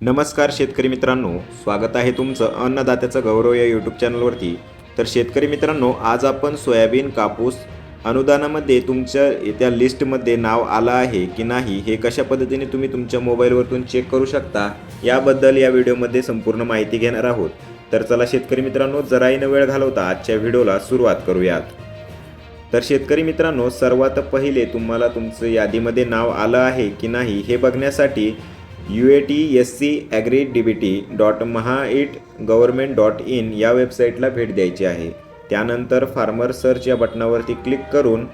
नमस्कार शेतकरी मित्रांनो स्वागत आहे तुमचं अन्नदात्याचं गौरव या यूट्यूब चॅनलवरती तर शेतकरी मित्रांनो आज आपण सोयाबीन कापूस अनुदानामध्ये तुमच्या त्या लिस्टमध्ये नाव आलं आहे की नाही हे कशा पद्धतीने तुम्ही तुमच्या मोबाईलवरतून चेक करू शकता याबद्दल या व्हिडिओमध्ये संपूर्ण माहिती घेणार आहोत. तर चला शेतकरी मित्रांनो जराही न वेळ घालवता आजच्या व्हिडिओला सुरुवात करूयात. तर शेतकरी मित्रांनो सर्वात पहिले तुम्हाला तुमचं यादीमध्ये नाव आलं आहे की नाही हे बघण्यासाठी U A T S C agri D B T dot महाईट government dot in या वेबसाईटला भेट द्यायची आहे. त्यानंतर फार्मर सर्च या बटनावरती क्लिक करून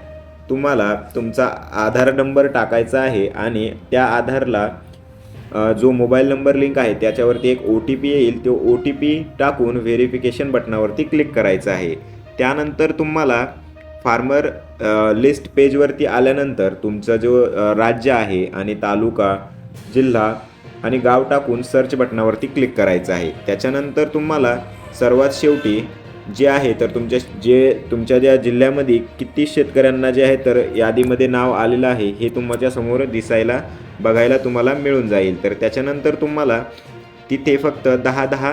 तुम्हाला तुमचा आधार नंबर टाकायचा आहे आणि त्या आधारला जो मोबाईल नंबर लिंक आहे त्याच्यावरती एक ओ टी पी येईल. तो ओ टी पी टाकून व्हेरिफिकेशन बटनावरती क्लिक करायचं आहे. त्यानंतर तुम्हाला फार्मर लिस्ट पेजवरती आल्यानंतर तुमचं जो राज्य आहे आणि तालुका जिल्हा आणि गाव टाकून सर्च बटनावरती क्लिक करायचं आहे. त्याच्यानंतर तुम्हाला सर्वात शेवटी जे आहे तर तुमच्या जे तुमच्या ज्या जिल्ह्यामध्ये किती शेतकऱ्यांना जे आहे तर यादीमध्ये नाव आलेलं आहे हे तुमच्यासमोर दिसायला बघायला तुम्हाला मिळून जाईल. तर त्याच्यानंतर तुम्हाला तिथे फक्त दहा दहा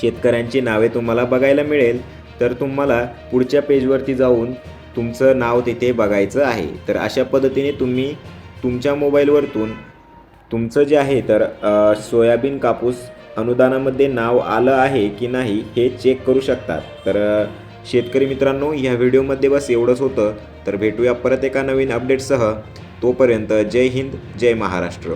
शेतकऱ्यांची नावे तुम्हाला बघायला मिळेल. तर तुम्हाला पुढच्या पेजवरती जाऊन तुमचं नाव तिथे बघायचं आहे. तर अशा पद्धतीने तुम्ही तुमच्या मोबाईलवरतून तुमचं जे आहे तर सोयाबीन कापूस अनुदानामध्ये नाव आलं आहे की नाही हे चेक करू शकतात. तर शेतकरी मित्रांनो ह्या व्हिडिओमध्ये बस एवढंच होतं. तर भेटूया परत एका नवीन अपडेटसह तोपर्यंत जय हिंद जय महाराष्ट्र.